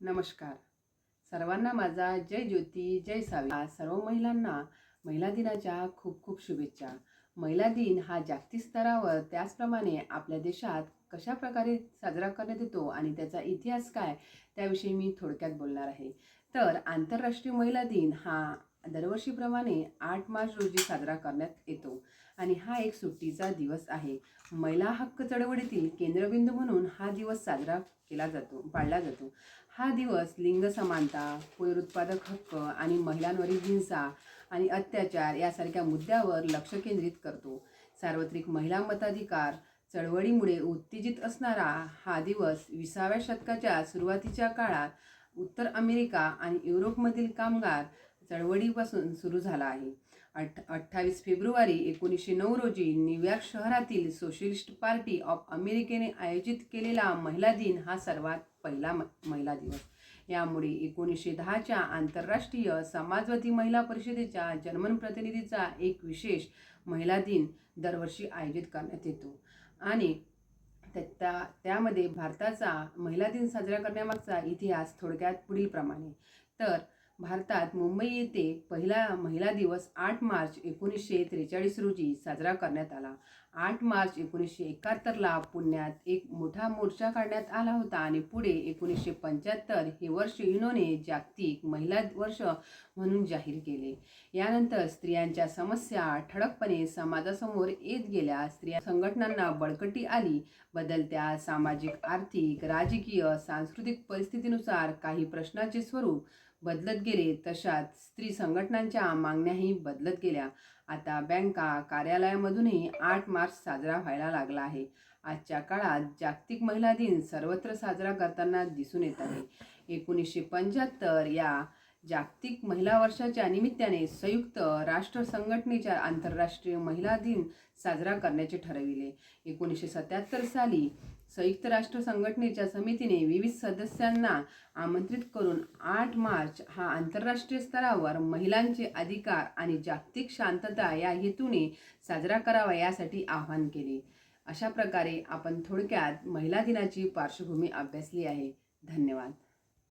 नमस्कार. सर्वांना माझा जय ज्योती जय सावी. आज सर्व महिलांना महिला दिनाच्या खूप खूप शुभेच्छा. महिला दिन हा जागतिक स्तरावर त्याचप्रमाणे आपल्या देशात कशा प्रकारे साजरा करण्यात येतो आणि त्याचा इतिहास काय त्याविषयी मी थोडक्यात बोलणार आहे. तर आंतरराष्ट्रीय महिला दिन हा दरवर्षीप्रमाणे आठ मार्च रोजी साजरा करण्यात येतो. आणि हा एक सुट्टीचा दिवस आहे. महिला हक्क चळवळीतील केंद्रबिंदू म्हणून हा दिवस साजरा केला जातो पाळला जातो. हा दिवस लिंग समानता पुनरुत्पादक हक्क आणि महिलांवरील हिंसा आणि अत्याचार यासारख्या मुद्द्यावर लक्ष केंद्रित करतो. सार्वत्रिक महिला मताधिकार चळवळीमुळे उत्तेजित असणारा हा दिवस विसाव्या शतकाच्या सुरुवातीच्या काळात उत्तर अमेरिका आणि युरोपमधील कामगार चळवळीपासून सुरू झाला आहे. अठ अठ्ठावीस फेब्रुवारी एकोणीसशे नऊ रोजी न्यूयॉर्क शहरातील सोशलिस्ट पार्टी ऑफ अमेरिकेने आयोजित केलेला महिला दिन हा सर्वात पहिला म महिला दिवस. यामुळे एकोणीसशे दहाच्या आंतरराष्ट्रीय समाजवादी महिला परिषदेच्या जर्मन प्रतिनिधीचा एक विशेष महिला दिन दरवर्षी आयोजित करण्यात येतो. आणि त्या त्या त्यामध्ये भारताचा महिला दिन साजरा करण्यामागचा इतिहास थोडक्यात पुढीलप्रमाणे. तर भारतात मुंबई येथे पहिला महिला दिवस आठ मार्च एकोणीसशे त्रेचाळीस रोजी साजरा करण्यात आला. आठ मार्च एकोणीसशे एकाहत्तरला पुण्यात एक मोठा मोर्चा काढण्यात आला होता आणि पुढे एकोणीसशे पंच्याहत्तर हे वर्ष युनोने जागतिक महिला वर्ष म्हणून जाहीर केले. यानंतर स्त्रियांच्या समस्या ठळकपणे समाजासमोर येत गेल्या. स्त्रिया संघटनांना बळकटी आली. बदलत्या सामाजिक आर्थिक राजकीय सांस्कृतिक परिस्थितीनुसार काही प्रश्नाचे स्वरूप बदलत गेले तशात स्त्री संघटनांच्या मागण्याही बदलत गेल्या. आता बँका कार्यालयामधूनही आठ मार्च साजरा व्हायला लागला आहे. आजच्या काळात जागतिक महिला दिन सर्वत्र साजरा करताना दिसून येत आहे. एकोणीसशे पंच्याहत्तर या जागतिक महिला वर्षाच्या निमित्ताने संयुक्त राष्ट्र संघटनेच्या आंतरराष्ट्रीय महिला दिन साजरा करण्याचे ठरविले. एकोणीसशे सत्याहत्तर साली संयुक्त राष्ट्र संघटनेच्या समितीने विविध सदस्यांना आमंत्रित करून आठ मार्च हा आंतरराष्ट्रीय स्तरावर महिलांचे अधिकार आणि जागतिक शांतता या हेतूने साजरा करावा यासाठी आवाहन केले. अशा प्रकारे आपण थोडक्यात महिला दिनाची पार्श्वभूमी अभ्यासली आहे. धन्यवाद.